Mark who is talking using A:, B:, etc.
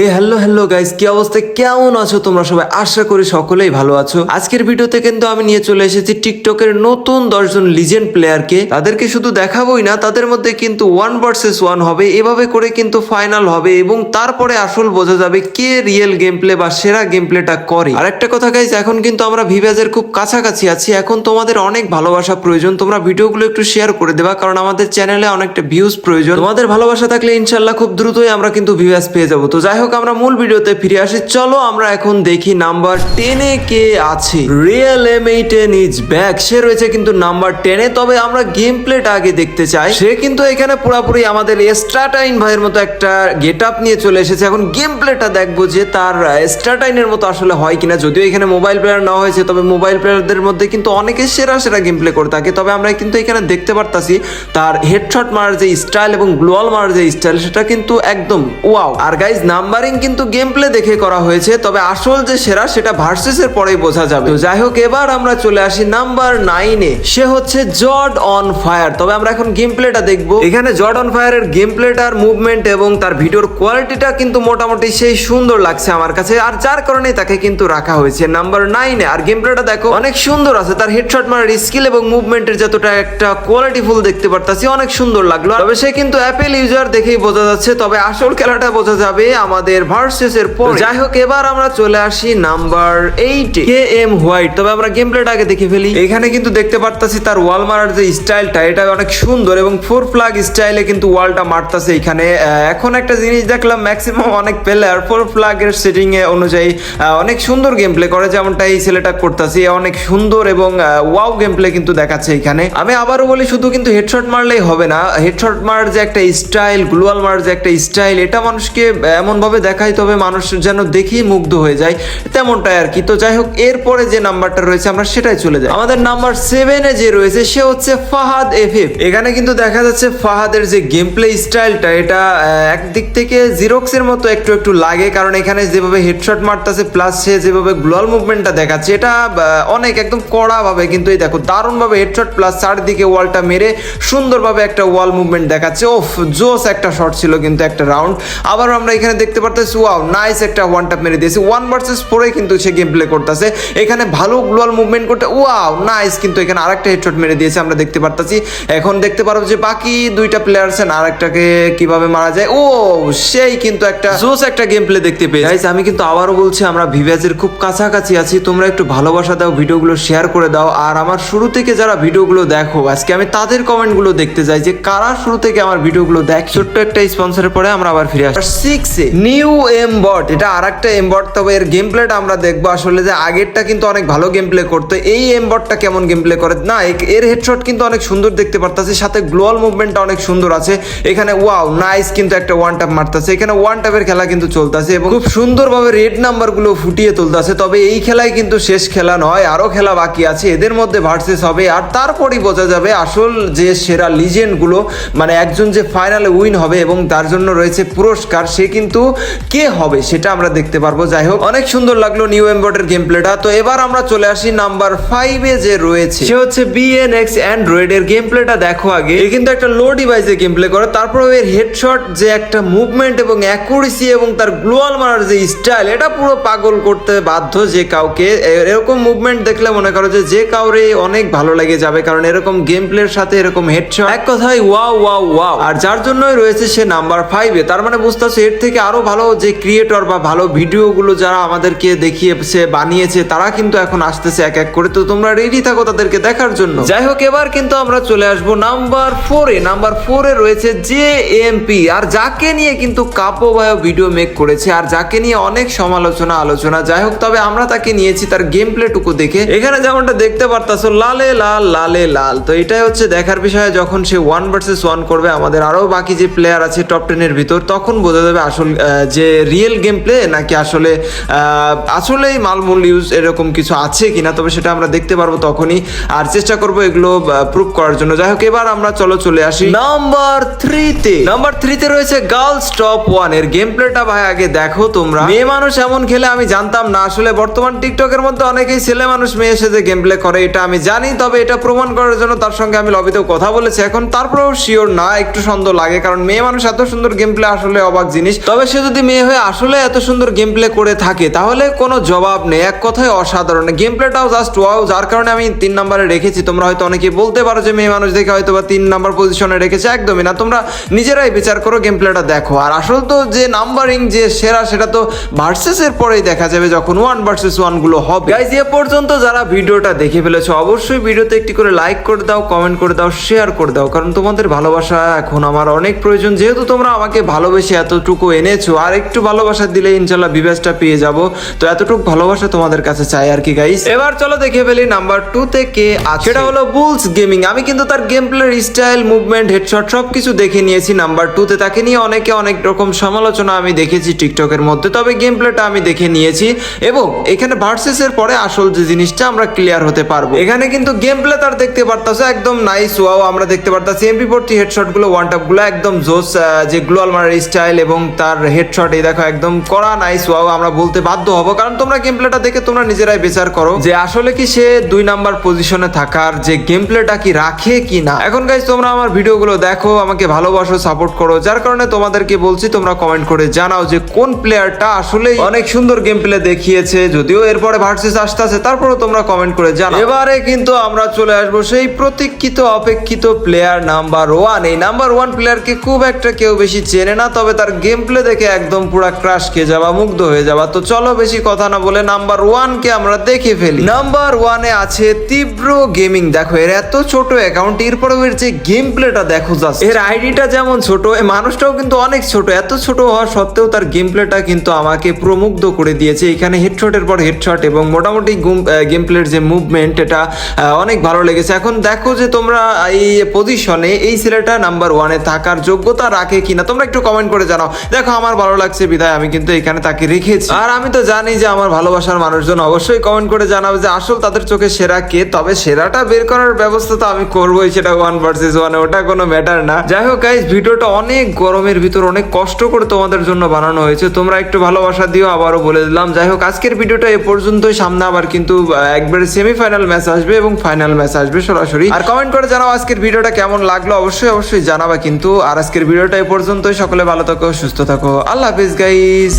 A: এই hello hello guys কি অবস্থা? কেমন আছো তোমরা সবাই? আশা করি সকলেই ভালো আছো। আজকের ভিডিওতে কিন্তু আমি নিয়ে চলে এসেছি টিকটকের নতুন দশজন লিজেন্ড প্লেয়ারকে তাদেরকে শুধু দেখাবোই না, তাদের মধ্যে কিন্তু ওয়ান ভার্সেস ওয়ান হবে। এভাবে করে কিন্তু ফাইনাল হবে এবং তারপরে আসল বোঝা যাবে কে রিয়েল গেম প্লে বা সেরা গেম প্লেটা করে। আর একটা কথা গাইস এখন কিন্তু আমরা ভিভাজের খুব কাছাকাছি আছি। এখন তোমাদের অনেক ভালোবাসা প্রয়োজন। তোমরা ভিডিওগুলো একটু শেয়ার করে দেবা, কারণ আমাদের চ্যানেলে অনেকটা ভিউজ প্রয়োজন। তোমাদের ভালোবাসা থাকলে ইনশাল্লাহ খুব দ্রুতই আমরা কিন্তু ভিউয়ার্স পেয়ে যাব। তো যাই হোক আমরা মূল ভিডিওতে ফিরে আসি। চলো আমরা এখন দেখি নাম্বার টেনে কে আছে। রিয়েল এম এই টেন ইজ ব্যাক সে রয়েছে কিন্তু নাম্বার টেনে তবে আমরা গেম প্লেটা আগে দেখতে চাই। সে কিন্তু এখানে পুরোপুরি আমাদের স্ট্রাটাইন ভাইয়ের মতো একটা গেট আপ নিয়ে চলে এসেছে। এখন গেম প্লেটা দেখব যে তার স্ট্রাটাইনের মতো আসলে হয় কিনা। যদিও এখানে মোবাইল প্লেয়ার না হয়েছে, তবে মোবাইল প্লেয়ারদের মধ্যে কিন্তু অনেকে সেরা সেরা গেম প্লে করে থাকে। তবে আমরা কিন্তু এখানে দেখতে পারতাছি, তার হেডশট মারার যে স্টাইল এবং গ্লোয়াল মারার যে স্টাইল সেটা কিন্তু একদম ওয়াও আর গাইজ নাম্বারিং কিন্তু গেম প্লে দেখে করা হয়েছে, তবে আসল যে সেরা সেটা ভার্সেসের পরেই বোঝা যাবে। তো যাই হোক এবার আমরা চলে আসি নাম্বার নাইনে সে হচ্ছে জর্ড অন ফায়ার তবে আমরা এখন গেম প্লেটা দেখব। এখানে জর্ড অন ফায়ারের গেম প্লেটার মুভমেন্ট এবং তার ভিডিওর কোয়ালিটিটা কিন্তু মোটামুটি সেই সুন্দর লাগছে আমার কাছে। আর যার কারণে তাকে কিন্তু রাখা হয়েছে নাম্বার নাইনে আর গেম প্লেটা দেখো, অনেক সুন্দর আছে। তার হেডশট মারার স্কিল এবং মুভমেন্টের যতটা একটা কোয়ালিটি ফুল দেখতে পারতাছি, অনেক সুন্দর লাগল। তবে সে কিন্তু অ্যাপেল ইউজার দেখেই বোঝা যাচ্ছে, তবে আসল খেলাটা বোঝা যাবে আমাদের ভার্সেস এর পর। যাই হোক এবার আমরা চলে আসি number eight K M white তবে আমরা গেম প্লেটা আগে দেখে ফেলি। এখানে কিন্তু দেখতে পারতাছি তার ওয়াল মারার যে স্টাইলটা এটা অনেক সুন্দর এবং ফোর ফ্লাগ স্টাইলে কিন্তু ওয়ালটা মারতাছে এখানে। এখন একটা জিনিস দেখলাম ম্যাক্সিমাম অনেক প্লেয়ার ফোর ফ্লাগের সেটিং এ অনুযায়ী অনেক সুন্দর গেম প্লে করে যেমনটা এই ছেলেটা করতেছি। অনেক সুন্দর এবং ওয়াও গেম প্লে কিন্তু দেখাচ্ছে এখানে। আমি আবারও বলি শুধু কিন্তু হেডশট মারলেই হবে না। হেডশট মারার যে একটা স্টাইল গ্লোয়াল মারার যে একটা স্টাইল এটা মানুষকে এমন ভাবে দেখায় তবে মানুষ যেন দেখেই মুগ্ধ হয়ে যায়, তেমনটাই আর কি। তো যাই হোক, এরপরে যে নাম্বারটা রয়েছে, আমরা সেটাই চলে যাই। আমাদের নাম্বার সেভেনে যে রয়েছে, সে হচ্ছে ফাহাদ এফ এফ এখানে কিন্তু দেখা যাচ্ছে ফাহাদের যে গেম প্লে স্টাইলটা এটা একদিক থেকে জিরক্সের মতো একটু একটু লাগে, কারণ এখানে যেভাবে হেডশট মারতেছে প্লাস সে যেভাবে গ্লোয়াল মুভমেন্টটা দেখাচ্ছে, এটা অনেক একদম কড়া ভাবে কিন্তু এই দেখো দারুণ ভাবে হেডশট প্লাস চারদিকে ওয়ালটা মেরে সুন্দরভাবে একটা ওয়াল মুভমেন্ট দেখাচ্ছে। ওফ জোস একটা শট ছিল কিন্তু একটা রাউন্ড আবার আমরা এখানে দেখতে পারতেছি ওয়াও নাইস একটা ওয়ান টাপ মেরে দিয়েছে। ওয়ান ভার্সেস ফোরে কিন্তু সে গেম প্লে করতেছে। এখানে ভালো গ্লোয়াল মুভমেন্ট করতে ওয়াও নাইস কিন্তু এখানে আরেকটা হেডশট মেরে দিয়েছে আমরা দেখতে পারতেছি। এখন দেখতে পারব যে বাকি দুইটা প্লেয়ার আছেন আরেকটাকে কীভাবে মারা যায়। ও সেই কিন্তু একটা জোস একটা গেম প্লে দেখতে পেয়েছি। Guys, আমি কিন্তু আবারও বলছি আমরা ভিভাজের খুব কাছাকাছি আছি। তোমরা একটু ভালোবাসা দাও ভিডিওগুলো শেয়ার করে দাও। আর আমার শুরু থেকে যারা ভিডিওগুলো দেখো আজকে আমি তাদের কমেন্টগুলো দেখতে যাই যে কারা শুরু থেকে আমার ভিডিওগুলো দেখ। ছোট্ট একটা স্পন্সরের পরে আমরা আবার ফিরে আসি। সিক্সে নিউ এম বট এটা আর একটা এম বট তবে এর গেম প্লেটা আমরা দেখব। আসলে যে আগেরটা কিন্তু অনেক ভালো গেম প্লে করতো, এই এম বটটা কেমন গেম প্লে করে? না এর হেডশট কিন্তু অনেক সুন্দর দেখতে পারতাছি, সাথে গ্লোয়াল মুভমেন্টটা অনেক সুন্দর আছে। এখানে ওয়াও নাইস কিন্তু একটা ওয়ান টাপ মারতাছে। এখানে ওয়ান টাপের খেলা কিন্তু চলতেছে এবং খুব সুন্দরভাবে রেড নাম্বারগুলো ফুটিয়ে তুলতেছে, তবে এই খেলায় কিন্তু শেষ খেলা নয় আরও খেলা বাকি আছে, এদের মধ্যে ভার্সেস হবে। আর তারপরই বোঝা যাবে, আসল যে সেরা লিজেন্ডগুলো মানে একজন যে ফাইনালে উইন হবে এবং তার জন্য রয়েছে পুরস্কার, সে কিন্তু কে হবে সেটা আমরা দেখতে পারব। যাই হোক, অনেক সুন্দর লাগল নিউ এমবটের গেম প্লেটা তো এবার আমরা চলে আসি নাম্বার ফাইভে যে রয়েছে। সে হচ্ছে বিএনএক্স অ্যান্ড্রয়েড এর গেম প্লেটা দেখো আগে। এ কিন্তু একটা লো ডিভাইসে গেম প্লে করে। তারপর এর হেডশট যে একটা মুভমেন্ট এবং অ্যাকুরেসি এবং তার গ্লোয়াল মারার যে স্টাইল এটা পুরো পাগল করতে বাধ্য যে কাউকে। এরকম মুভমেন্ট দেখলে মনে করো যে যে কাউরে অনেক ভালো লেগে যাবে। কারণ এরকম গেম প্লের সাথে এরকম হেডশট এক কথায় ওয়াও ওয়াও ওয়াও আর যার জন্যই রয়েছে সে নাম্বার ফাইভে তার মানে বুঝতেছে এর থেকে আরও ভালো যে ক্রিয়েটর বা ভালো ভিডিওগুলো যারা আমাদেরকে দেখিয়েছে, বানিয়েছে, তারা কিন্তু এখন আসতেছে এক এক করে। তো তোমরা রেডি থাকো তাদেরকে দেখার জন্য। যাই হোক, এবার কিন্তু আমরা চলে আসব নাম্বার ফোরে নাম্বার ফোরে রয়েছে জে এমপি আর যাকে নিয়ে কিন্তু কাপো ভাইও ভিডিও মেক করেছে, আর যাকে নিয়ে অনেক সমালোচনা, আলোচনা। যাই হোক, তবে আমরা তাকে নিয়েছি তার গেম প্লে টুকু দেখে। এখানে যেমনটা দেখতে পারতাছো, লালে লাল লালে লাল। তো এটাই হচ্ছে দেখার বিষয়, যখন সে ওয়ান ভার্সেস ওয়ান করবে, আমাদের আরও বাকি যে প্লেয়ার আছে টপ টেনের ভিতর, তখন বোঝা যাবে আসল যে রিয়েল গেম প্লে নাকি আসলে আসলেই মালমূল ইউজ এরকম কিছু আছে কিনা তবে সেটা আমরা দেখতে পারব তখনই। আর চেষ্টা করব এগুলো প্রুভ করার জন্য। যাই হোক এবার আমরা চলো চলে আসি। নাম্বার থ্রিতে নাম্বার থ্রিতে রয়েছে গার্লস টপ ওয়ানের গেম প্লেটা ভাই আগে দেখো তোমরা। মেয়ে মানুষ এমন খেলে আমি জানতাম না। আসলে বর্তমান টিকটকের মধ্যে অনেকেই ছেলে মানুষ মেয়ে এসে যে গেম প্লে করে এটা আমি জানি। তবে এটা প্রমাণ করার জন্য তার সঙ্গে আমি লবিতেও কথা বলেছি। এখন তারপরেও শিওর না একটু সন্দেহ লাগে। কারণ মেয়ে মানুষ এত সুন্দর গেম প্লে আসলে অবাক জিনিস। তবে সে যদি মেয়ে হয়ে আসলে এত সুন্দর গেম প্লে করে থাকে, তাহলে কোনো জবাব নেই। এক কথায় অসাধারণ। গেম প্লেটাও জাস্ট ওয়াও যার কারণে আমি তিন নম্বরে রেখেছি। তোমরা হয়তো অনেকে বলতে পারো যে মেয়ে মানুষ দেখে হয়তো বা তিন নাম্বার পজিশনে রেখেছে। একদমই না। তোমরা নিজেরাই বিচার করো গেম প্লেটা দেখো। আর আসল তো যে নাম্বারিং যে সেরা, সেটা তো ভার্সেসের পরেই দেখা যাবে যখন ওয়ান ভার্সেস ওয়ানগুলো হবে। গাইজ এ পর্যন্ত যারা ভিডিওটা দেখে ফেলেছো, অবশ্যই ভিডিওতে একটি করে লাইক করে দাও কমেন্ট করে দাও শেয়ার করে দাও। কারণ তোমাদের ভালোবাসা এখন আমার অনেক প্রয়োজন। যেহেতু তোমরা আমাকে ভালোবেসে এতটুকু এনেছো আর একটু ভালোবাসা দিলে ইনশাল্লাহ বিবেসটা পেয়ে যাব। তো এতটুকু ভালোবাসা তোমাদের কাছে চাই আর কি গাইস এবার চলো দেখে ফেলি নাম্বার টু তে কে আছে। সেটা হলো বুলস গেমিং আমি কিন্তু তার গেম প্লের স্টাইল মুভমেন্ট হেডশট সবকিছু দেখে নিয়েছি নাম্বার টু তে। তাকে নিয়ে অনেকে অনেক রকম সমালোচনা আমি দেখেছি টিকটকের মধ্যে। তবে গেম প্লেটা আমি দেখে নিয়েছি। এবং এখানে ভার্সেস এর পরে আসল যে জিনিসটা আমরা ক্লিয়ার হতে পারব। এখানে কিন্তু গেম প্লে তার দেখতে পারতাছো, একদম নাইস ওয়াও আমরা দেখতে পারতাছি। এমপি ফোরটি হেডশটগুলো ওয়ান টাপগুলো, একদম জোস যে গ্লোয়াল মারার স্টাইল এবং তার হেডশট এই দেখো, একদম করা নাইস ওয়াও আমরা বলতে বাধ্য হব। কারণ তোমরা গেম প্লেটা দেখে তোমরা নিজেরাই বিচার করো যে আসলে কি সে দুই নাম্বার পজিশনে থাকার যে গেম প্লেটা কি রাখে কি না। এখন গাইজ তোমরা আমার ভিডিওগুলো দেখো, আমাকে ভালোবাসো সাপোর্ট করো। যার কারণে তোমাদেরকে বলছি, তোমরা কমেন্ট করে জানাও যে কোন প্লেয়ারটা আসলে অনেক সুন্দর গেম প্লে দেখিয়েছে, যদিও এরপরে ভার্সেস আসতেছে, তারপরেও তোমরা কমেন্ট করে জানাও। এবারে কিন্তু আমরা চলে আসব সেই প্রতীক্ষিত, অপেক্ষিত প্লেয়ার নাম্বার ওয়ান এই নাম্বার ওয়ান প্লেয়ারকে খুব একটা কেউ বেশি চেনে না, তবে তার গেম প্লে দেখে একদম পুরা ক্রাশ খেয়ে যাওয়া মুগ্ধ হয়ে যাওয়া তো চলো বেশি কথা না বলে নাম্বার ওয়ান কে আমরা দেখে ফেলি। নাম্বার ওয়ানে আছে তীব্র গেমিং দেখো, এর এত ছোট অ্যাকাউন্ট এরপরে এর যে গেম প্লেটা দেখো জাস্ট এর আইডিটা যেমন ছোট এই মানুষটাও কিন্তু অনেক ছোট। এত ছোট হওয়া সত্ত্বেও তার গেম প্লেটা কিন্তু আমাকে প্রমুগ্ধ করে দিয়েছে। এখানে হেডশটের পর হেডশট এবং মোটামুটি গেম প্লের যে মুভমেন্ট এটা অনেক ভালো লেগেছে। এখন দেখো যে তোমরা এই পজিশনে এই ছেলেটা নাম্বার ওয়ানে থাকার যোগ্যতা রাখে কিনা, তোমরা একটু কমেন্ট করে জানাও। দেখো, আমার ভালো লাগছে, বিধায় আমি কিন্তু এখানে তাকে রেখেছি। আর আমি তো জানি যে আমার ভালোবাসার মানুষজন অবশ্যই কমেন্ট করে জানাবে যে আসল তাদের চোখে সেরা কে, তবে সেরাটা বের করার ব্যবস্থা তো আমি করবোই, সেটা ওয়ান ভার্সেস ওয়ানে ওটা কোনো ম্যাটার না। যাই হোক গাইজ ভিডিওটা অনেক গরমের ভিতর, অনেক কষ্ট করে তোমাদের জন্য বানানো হয়েছে। তোমরা একটু ভালোবাসা দিও, আবারও বলে দিলাম। যাই হোক, আজকের ভিডিওটা এ পর্যন্তই। সামনে আবার কিন্তু একবারে সেমিফাইনাল ম্যাচ আসবে এবং ফাইনাল ম্যাচ আসবে সরাসরি। আর কমেন্ট করে জানাও আজকের ভিডিওটা কেমন লাগল। অবশ্যই অবশ্যই জানাবা কিন্তু। আর আজকের ভিডিওটা এ পর্যন্তই। সকলে ভালো থাকো, সুস্থ থাকো। আল্লাহ হাফিজ গাইস